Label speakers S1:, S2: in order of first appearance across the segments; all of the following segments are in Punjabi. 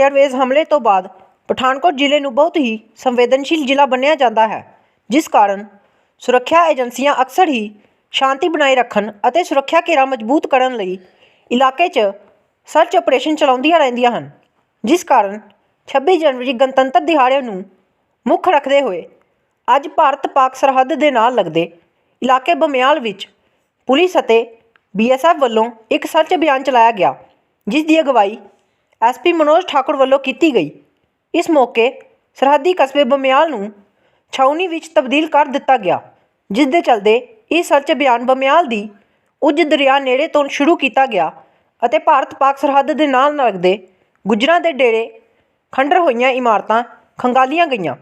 S1: 에ਅਰਵੇਜ਼ ਹਮਲੇ ਤੋਂ ਬਾਅਦ ਪਠਾਨਕੋਟ ਜ਼ਿਲ੍ਹੇ ਨੂੰ ਬਹੁਤ ਹੀ ਸੰਵੇਦਨਸ਼ੀਲ ਜ਼ਿਲ੍ਹਾ ਮੰਨਿਆ ਜਾਂਦਾ ਹੈ, ਜਿਸ ਕਾਰਨ ਸੁਰੱਖਿਆ ਏਜੰਸੀਆਂ ਅਕਸਰ ਹੀ ਸ਼ਾਂਤੀ ਬਣਾਈ ਰੱਖਣ ਅਤੇ ਸੁਰੱਖਿਆ ਘੇਰਾ ਮਜ਼ਬੂਤ ਕਰਨ ਲਈ ਇਲਾਕੇ 'ਚ ਸਰਚ ਆਪਰੇਸ਼ਨ ਚਲਾਉਂਦੀਆਂ ਰਹਿੰਦੀਆਂ ਹਨ, ਜਿਸ ਕਾਰਨ 26 ਜਨਵਰੀ ਗਣਤੰਤਰ ਦਿਹਾੜੇ ਨੂੰ ਮੁੱਖ ਰੱਖਦੇ ਹੋਏ ਅੱਜ ਭਾਰਤ ਪਾਕ ਸਰਹੱਦ ਦੇ ਨਾਲ ਲੱਗਦੇ ਇਲਾਕੇ ਬਮਿਆਲ ਵਿੱਚ ਪੁਲਿਸ ਅਤੇ ਬੀਐਸਐਫ ਵੱਲੋਂ ਇੱਕ ਸਰਚ ਅਭਿਆਨ ਚਲਾਇਆ ਗਿਆ, ਜਿਸ ਦੀ ਅਗਵਾਈ ਐਸਪੀ ਮਨੋਜ ਠਾਕੁਰ ਵੱਲੋਂ ਕੀਤੀ ਗਈ। ਇਸ ਮੌਕੇ ਸਰਹੱਦੀ ਕਸਬੇ ਬਮਿਆਲ ਨੂੰ ਛਾਉਣੀ ਵਿੱਚ ਤਬਦੀਲ ਕਰ ਦਿੱਤਾ ਗਿਆ ਜਿਸ ਦੇ ਚਲਦੇ ਇਹ ਸਰਚ ਅਭਿਆਨ ਬਮਿਆਲ ਦੀ ਉੱਜ ਦਰਿਆ ਨੇੜੇ ਤੋਂ ਸ਼ੁਰੂ ਕੀਤਾ ਗਿਆ ਅਤੇ ਭਾਰਤ ਪਾਕ ਸਰਹੱਦ ਦੇ ਨਾਲ ਲੱਗਦੇ ਗੁੱਜਰਾਂ ਦੇ ਡੇਰੇ ਖੰਡਰ ਹੋਈਆਂ ਇਮਾਰਤਾਂ ਖੰਗਾਲੀਆਂ ਗਈਆਂ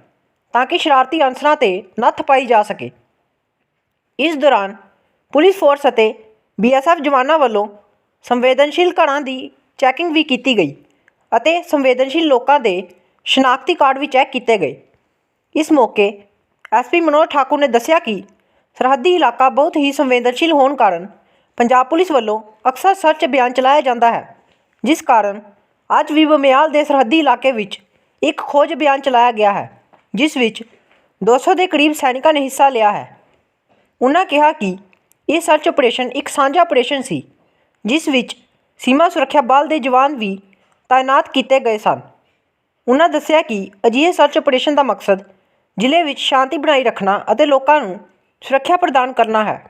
S1: ਤਾਂ ਕਿ ਸ਼ਰਾਰਤੀ ਅਨਸਰਾਂ ਤੇ ਨੱਥ ਪਾਈ ਜਾ ਸਕੇ। ਇਸ ਦੌਰਾਨ ਪੁਲਿਸ ਫੋਰਸ ਅਤੇ ਬੀਐਸਐਫ ਜਵਾਨਾਂ ਵੱਲੋਂ ਸੰਵੇਦਨਸ਼ੀਲ ਘਰਾਂ ਦੀ ਚੈਕਿੰਗ ਵੀ ਕੀਤੀ ਗਈ। ਅਤੇ ਸੰਵੇਦਨਸ਼ੀਲ ਲੋਕਾਂ ਦੇ ਸ਼ਨਾਖਤੀ ਕਾਰਡ ਵੀ ਚੈੱਕ ਕੀਤੇ ਗਏ। ਇਸ ਮੌਕੇ ਐਸਪੀ ਮਨੋਜ ਠਾਕੁਰ ਨੇ ਦੱਸਿਆ ਕਿ ਸਰਹੱਦੀ ਇਲਾਕਾ ਬਹੁਤ ਹੀ ਸੰਵੇਦਨਸ਼ੀਲ ਹੋਣ ਕਾਰਨ ਪੰਜਾਬ ਪੁਲਿਸ ਵੱਲੋਂ ਅਕਸਰ ਸਰਚ ਅਭਿਆਨ ਚਲਾਇਆ ਜਾਂਦਾ ਹੈ, ਜਿਸ ਕਾਰਨ ਅੱਜ ਵੀ ਬਮਿਆਲ ਦੇ ਸਰਹੱਦੀ ਇਲਾਕੇ ਵਿੱਚ ਇੱਕ ਖੋਜ ਅਭਿਆਨ ਚਲਾਇਆ ਗਿਆ ਹੈ, ਜਿਸ ਵਿੱਚ 200 ਦੇ ਕਰੀਬ ਸੈਨਿਕਾਂ ਨੇ ਹਿੱਸਾ ਲਿਆ ਹੈ। ਉਨ੍ਹਾਂ ਕਿਹਾ ਕਿ ਇਹ ਸਰਚ ਆਪਰੇਸ਼ਨ ਇੱਕ ਸਾਂਝਾ ਆਪਰੇਸ਼ਨ ਸੀ, ਜਿਸ ਵਿੱਚ ਸੀਮਾ ਸੁਰੱਖਿਆ ਬਲ ਦੇ ਜਵਾਨ ਵੀ ਤਾਇਨਾਤ ਕੀਤੇ ਗਏ ਸਨ। ਉਹਨਾਂ ਦੱਸਿਆ ਕਿ ਅਜਿਹੇ ਸਰਚ ਆਪਰੇਸ਼ਨ ਦਾ ਮਕਸਦ ਜ਼ਿਲ੍ਹੇ ਵਿੱਚ ਸ਼ਾਂਤੀ ਬਣਾਈ ਰੱਖਣਾ ਅਤੇ ਲੋਕਾਂ ਨੂੰ ਸੁਰੱਖਿਆ ਪ੍ਰਦਾਨ ਕਰਨਾ ਹੈ।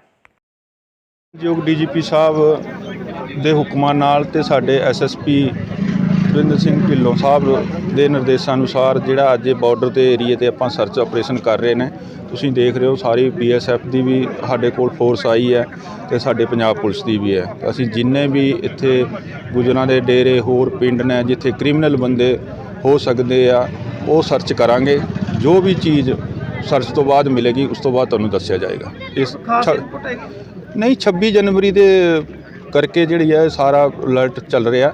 S2: ਯੋਗ ਡੀਜੀਪੀ ਸਾਹਿਬ ਦੇ ਹੁਕਮਾਂ ਨਾਲ ਤੇ ਸਾਡੇ ਐਸਐਸਪੀ ਸੁਰਿੰਦਰ ਸਿੰਘ ਢਿੱਲੋਂ ਸਾਹਿਬ ਦੇ ਨਿਰਦੇਸ਼ਾਂ ਅਨੁਸਾਰ ਜਿਹੜਾ ਅੱਜ ਇਹ ਬਾਰਡਰ ਦੇ ਏਰੀਏ ਤੇ ਆਪਾਂ ਸਰਚ ਆਪਰੇਸ਼ਨ ਕਰ ਰਹੇ ਨੇ ਤੁਸੀਂ ਦੇਖ ਰਹੇ ਹੋ ਸਾਰੀ ਬੀਐਸਐਫ ਦੀ ਵੀ ਸਾਡੇ ਕੋਲ ਫੋਰਸ ਆਈ ਹੈ ਤੇ ਸਾਡੇ ਪੰਜਾਬ ਪੁਲਿਸ ਦੀ ਵੀ ਹੈ। ਅਸੀਂ ਜਿੰਨੇ ਵੀ ਇੱਥੇ ਗੁਜਰਾਂ ਦੇ ਡੇਰੇ ਹੋਰ ਪਿੰਡ ਨੇ ਜਿੱਥੇ ਕ੍ਰਿਮੀਨਲ ਬੰਦੇ ਹੋ ਸਕਦੇ ਆ ਉਹ ਸਰਚ ਕਰਾਂਗੇ। ਜੋ ਵੀ ਚੀਜ਼ ਸਰਚ ਤੋਂ ਬਾਅਦ ਮਿਲੇਗੀ ਉਸ ਤੋਂ ਬਾਅਦ ਤੁਹਾਨੂੰ ਦੱਸਿਆ ਜਾਏਗਾ। ਇਸ ਨਹੀਂ 26 ਜਨਵਰੀ ਦੇ ਕਰਕੇ ਜਿਹੜੀ ਹੈ ਸਾਰਾ ਅਲਰਟ ਚੱਲ ਰਿਹਾ।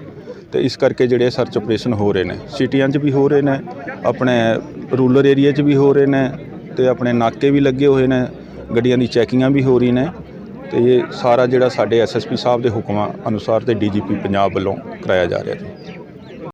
S2: ਤੇ ਇਸ ਕਰਕੇ ਜਿਹੜੇ ਸਰਚ ਆਪਰੇਸ਼ਨ ਹੋ ਰਹੇ ਨੇ, ਸਿਟੀਆਂ 'ਚ ਵੀ ਹੋ ਰਹੇ ਨੇ, ਆਪਣੇ ਰੂਰਲ ਏਰੀਆ 'ਚ ਵੀ ਹੋ ਰਹੇ ਨੇ ਤੇ ਆਪਣੇ ਨਾਕੇ ਵੀ ਲੱਗੇ ਹੋਏ ਨੇ, ਗੱਡੀਆਂ ਦੀ ਚੈਕਿੰਗਾਂ ਵੀ ਹੋ ਰਹੀ ਨੇ ਤੇ ਇਹ ਸਾਰਾ ਜਿਹੜਾ ਸਾਡੇ ਐਸਐਸਪੀ ਸਾਹਿਬ ਦੇ ਹੁਕਮਾਂ ਅਨੁਸਾਰ ਤੇ ਡੀਜੀਪੀ ਪੰਜਾਬ ਵੱਲੋਂ ਕਰਾਇਆ ਜਾ ਰਿਹਾ ਜੀ।